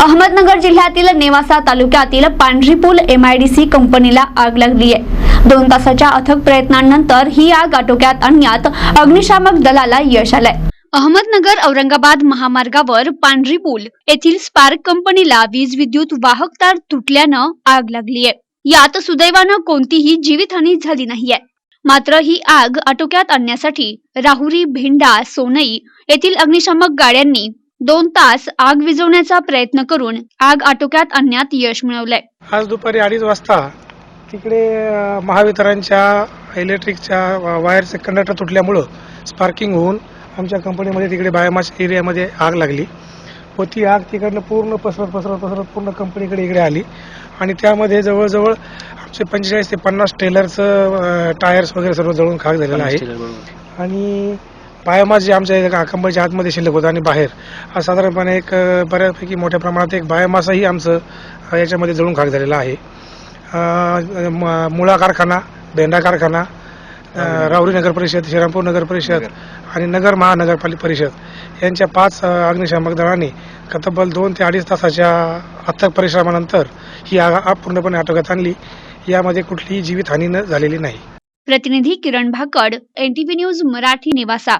अहमदनगर जिल्ह्यातील नेवासा तालुक्यातील पांढरीपूल एमआयडीसी कंपनीला आग लागली आहे. दोन तासाच्या अथक प्रयत्नांनंतर ही आग आटोक्यात आणण्यात अग्निशामक दलाला यश आलंय. अहमदनगर औरंगाबाद महामार्गावर पांढरी पूल येथील स्पार्क कंपनीला वीज विद्युत वाहक तार तुटल्यानं आग लागली आहे. यात सुदैवानं कोणतीही जीवितहानी झाली नाहीये. मात्र ही आग आटोक्यात आणण्यासाठी राहुरी भेंडा सोनई येथील अग्निशामक गाड्यांनी दोन तास आग विझवण्याचा प्रयत्न करून आग आटोक्यात आणण्यात यश मिळवलंय. आज दुपारी अडीच वाजता तिकडे महावितरणच्या इलेक्ट्रिकच्या वायरचे कंडक्टर तुटल्यामुळं स्पार्किंग होऊन आमच्या कंपनीमध्ये तिकडे बायोमास एरियामध्ये आग लागली. व ती आग तिकडनं पूर्ण पसरत पसरत पसरत पूर्ण कंपनीकडे इकडे आली. आणि त्यामध्ये जवळजवळ आमचे पंचेचाळीस ते पन्नास टेलरचं टायर्स वगैरे सर्व जळून खाक झालेलं आहे. आणि बायोमास जे आमच्या इथं कंपनीच्या आतमध्ये शिल्लक होतं आणि बाहेर हा साधारणपणे एक बऱ्यापैकी मोठ्या प्रमाणात एक बायोमासही आमचं याच्यामध्ये जळून खाक झालेलं आहे. मुळा कारखाना भेंडा कारखाना अ, राहुरी नगर. परिषद श्रीरामपूर नगर परिषद आणि नगर महानगरपालिका परिषद यांच्या पाच अग्निशामक दलांनी तब्बल दोन ते अडीच तासाच्या अथक परिश्रमानंतर ही आग आग पूर्णपणे आटोक्यात आणली. यामध्ये कुठलीही जीवितहानी न झालेली नाही. प्रतिनिधी किरण भाकड एनटीव्ही न्यूज मराठी निवासा.